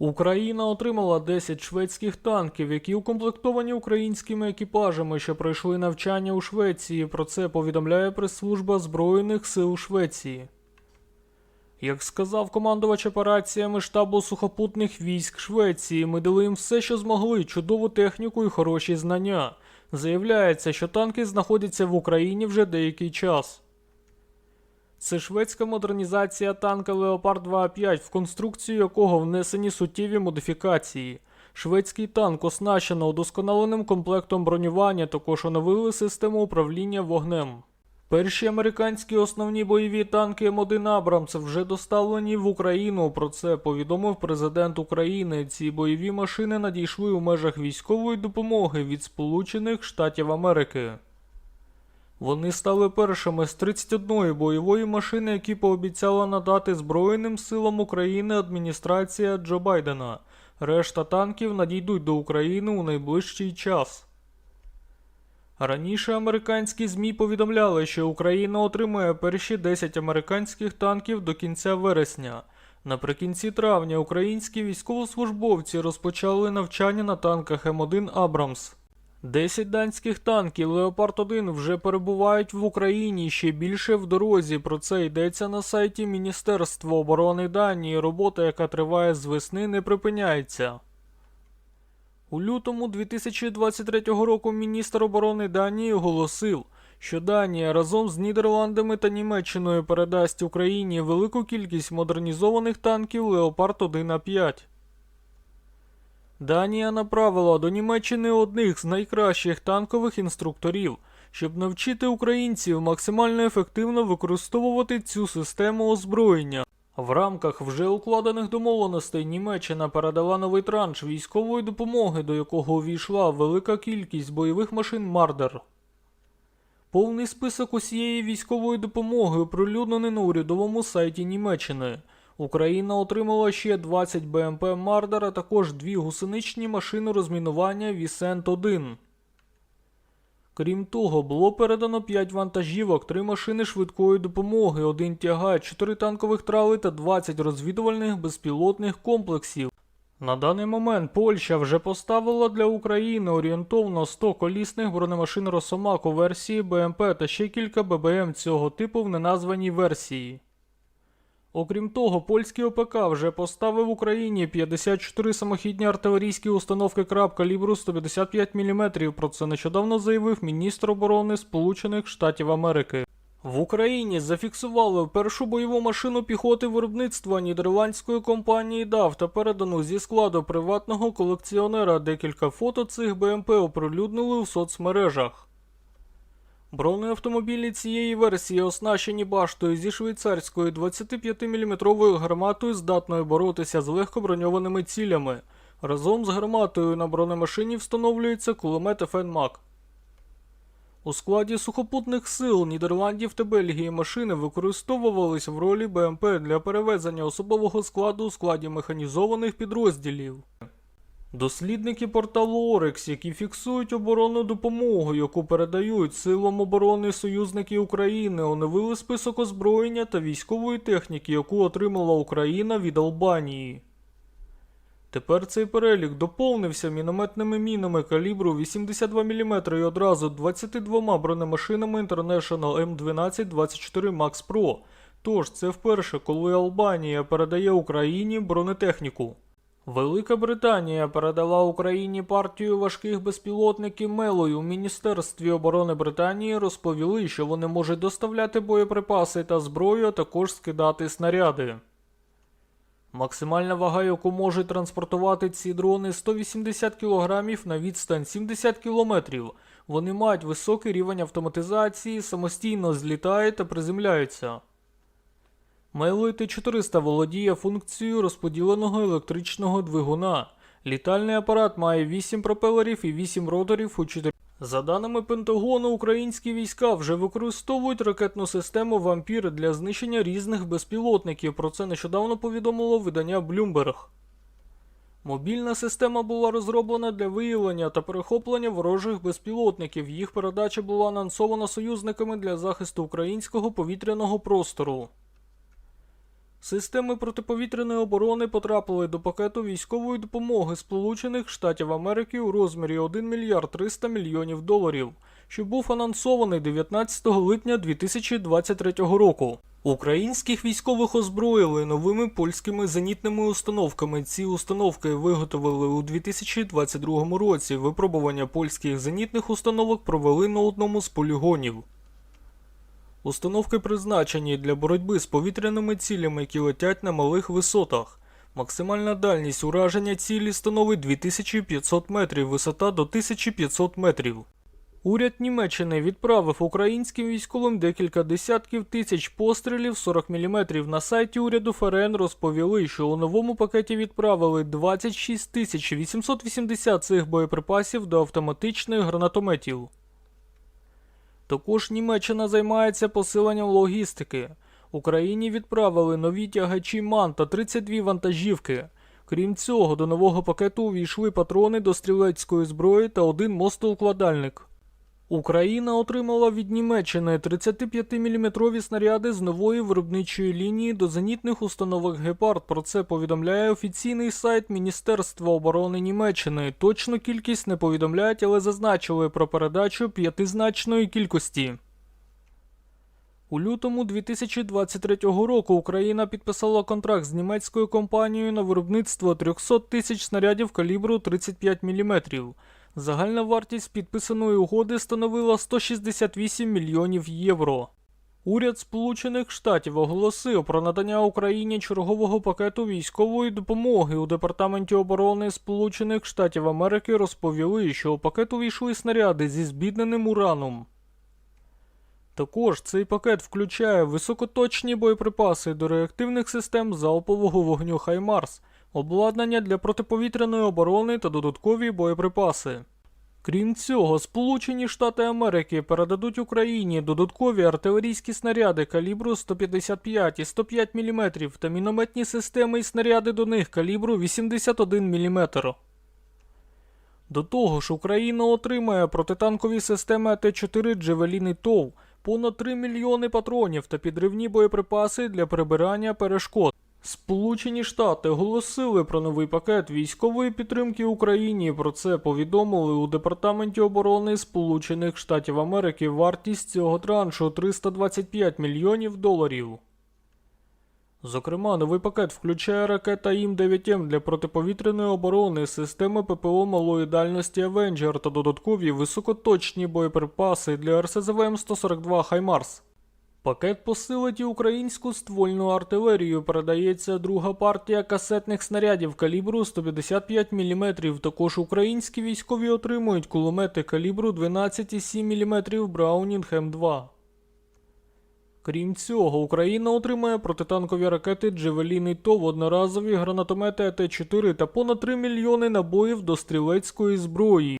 Україна отримала 10 шведських танків, які укомплектовані українськими екіпажами, що пройшли навчання у Швеції. Про це повідомляє прес-служба Збройних сил Швеції. Як сказав командувач операціями штабу сухопутних військ Швеції, ми дали їм все, що змогли, чудову техніку і хороші знання. Заявляється, що танки знаходяться в Україні вже деякий час. Це шведська модернізація танка Leopard 2A5, в конструкцію якого внесені суттєві модифікації. Шведський танк оснащено удосконаленим комплектом бронювання, також оновили систему управління вогнем. Перші американські основні бойові танки М1 Абрамс вже доставлені в Україну. Про це повідомив президент України. Ці бойові машини надійшли у межах військової допомоги від Сполучених Штатів Америки. Вони стали першими з 31 бойової машини, які пообіцяла надати Збройним силам України адміністрація Джо Байдена. Решта танків надійдуть до України у найближчий час. Раніше американські ЗМІ повідомляли, що Україна отримає перші 10 американських танків до кінця вересня. Наприкінці травня українські військовослужбовці розпочали навчання на танках М1 Абрамс. 10 данських танків Леопард 1 вже перебувають в Україні ще більше в дорозі. Про це йдеться на сайті Міністерства оборони Данії. Робота, яка триває з весни, не припиняється. У лютому 2023 року міністр оборони Данії оголосив, що Данія разом з Нідерландами та Німеччиною передасть Україні велику кількість модернізованих танків Леопард 1 а 5 Данія направила до Німеччини одних з найкращих танкових інструкторів, щоб навчити українців максимально ефективно використовувати цю систему озброєння. В рамках вже укладених домовленостей Німеччина передала новий транш військової допомоги, до якого увійшла велика кількість бойових машин Мардер. Повний список усієї військової допомоги оприлюднений на урядовому сайті Німеччини. Україна отримала ще 20 БМП Мардер, а також дві гусеничні машини розмінування Вісент-1. Крім того, було передано 5 вантажівок, 3 машини швидкої допомоги, 1 тягач, 4 танкових трали та 20 розвідувальних безпілотних комплексів. На даний момент Польща вже поставила для України орієнтовно 100 колісних бронемашин Росомак у версії БМП та ще кілька ББМ цього типу в неназваній версії. Окрім того, польський ОПК вже поставив Україні 54 самохідні артилерійські установки краб калібру 155 мм. Про це нещодавно заявив міністр оборони Сполучених Штатів Америки. В Україні зафіксували першу бойову машину піхоти виробництва нідерландської компанії DAF та передану зі складу приватного колекціонера. Декілька фото цих БМП оприлюднили у соцмережах. Бронеавтомобілі цієї версії оснащені баштою зі швейцарською 25-мм гарматою, здатною боротися з легкоброньованими цілями. Разом з гарматою на бронемашині встановлюється кулемет ФНМАК. У складі сухопутних сил Нідерландів та Бельгії машини використовувались в ролі БМП для перевезення особового складу у складі механізованих підрозділів. Дослідники порталу Орекс, які фіксують оборонну допомогу, яку передають силам оборони союзники України, оновили список озброєння та військової техніки, яку отримала Україна від Албанії. Тепер цей перелік доповнився мінометними мінами калібру 82 мм і одразу 22 бронемашинами International M1224 Max Pro. Тож це вперше, коли Албанія передає Україні бронетехніку. Велика Британія передала Україні партію важких безпілотників Мелою. У Міністерстві оборони Британії розповіли, що вони можуть доставляти боєприпаси та зброю, а також скидати снаряди. Максимальна вага, яку можуть транспортувати ці дрони 180 кг на відстань 70 км. Вони мають високий рівень автоматизації, самостійно злітають та приземляються. Мейлой Т-400 володіє функцією розподіленого електричного двигуна. Літальний апарат має 8 пропелерів і 8 роторів у 4. За даними Пентагону, українські війська вже використовують ракетну систему Вампір для знищення різних безпілотників. Про це нещодавно повідомило видання Bloomberg. Мобільна система була розроблена для виявлення та перехоплення ворожих безпілотників. Їх передача була анонсована союзниками для захисту українського повітряного простору. Системи протиповітряної оборони потрапили до пакету військової допомоги Сполучених Штатів Америки у розмірі 1 мільярд 300 мільйонів доларів, що був анонсований 19 липня 2023 року. Українських військових озброїли новими польськими зенітними установками. Ці установки виготовили у 2022 році. Випробування польських зенітних установок провели на одному з полігонів. Установки призначені для боротьби з повітряними цілями, які летять на малих висотах. Максимальна дальність ураження цілі становить 2500 метрів, висота до 1500 метрів. Уряд Німеччини відправив українським військовим декілька десятків тисяч пострілів 40 мм. На сайті уряду ФРН розповіли, що у новому пакеті відправили 26 тисяч 880 цих боєприпасів до автоматичних гранатометів. Також Німеччина займається посиленням логістики. Україні відправили нові тягачі МАН та 32 вантажівки. Крім цього, до нового пакету увійшли патрони до стрілецької зброї та один мостоукладальник. Україна отримала від Німеччини 35-мм снаряди з нової виробничої лінії до зенітних установок Гепард. Про це повідомляє офіційний сайт Міністерства оборони Німеччини. Точну кількість не повідомляють, але зазначили про передачу п'ятизначної кількості. У лютому 2023 року Україна підписала контракт з німецькою компанією на виробництво 300 тисяч снарядів калібру 35 мм. Загальна вартість підписаної угоди становила 168 мільйонів євро. Уряд Сполучених Штатів оголосив про надання Україні чергового пакету військової допомоги у Департаменті оборони Сполучених Штатів Америки розповіли, що у пакет увійшли снаряди зі збідненим ураном. Також цей пакет включає високоточні боєприпаси до реактивних систем залпового вогню Хаймарс, обладнання для протиповітряної оборони та додаткові боєприпаси. Крім цього, Сполучені Штати Америки передадуть Україні додаткові артилерійські снаряди калібру 155 і 105 мм та мінометні системи і снаряди до них калібру 81 мм. До того ж, Україна отримає протитанкові системи АТ-4 Джевеліни ТОВ, понад 3 мільйони патронів та підривні боєприпаси для прибирання перешкод. Сполучені Штати оголосили про новий пакет військової підтримки Україні. Про це повідомили у Департаменті оборони Сполучених Штатів Америки. Вартість цього траншу 325 мільйонів доларів. Зокрема, новий пакет включає ракета ІМ-9М для протиповітряної оборони, системи ППО малої дальності Avenger та додаткові високоточні боєприпаси для РСЗВ М142 Хаймарс. Пакет посилить українську ствольну артилерію. Передається друга партія касетних снарядів калібру 155 мм. Також українські військові отримують кулемети калібру 12,7 мм Браунінг М2. Крім цього, Україна отримає протитанкові ракети Джевеліни ТОВ, одноразові гранатомети АТ-4 та понад 3 мільйони набоїв до стрілецької зброї.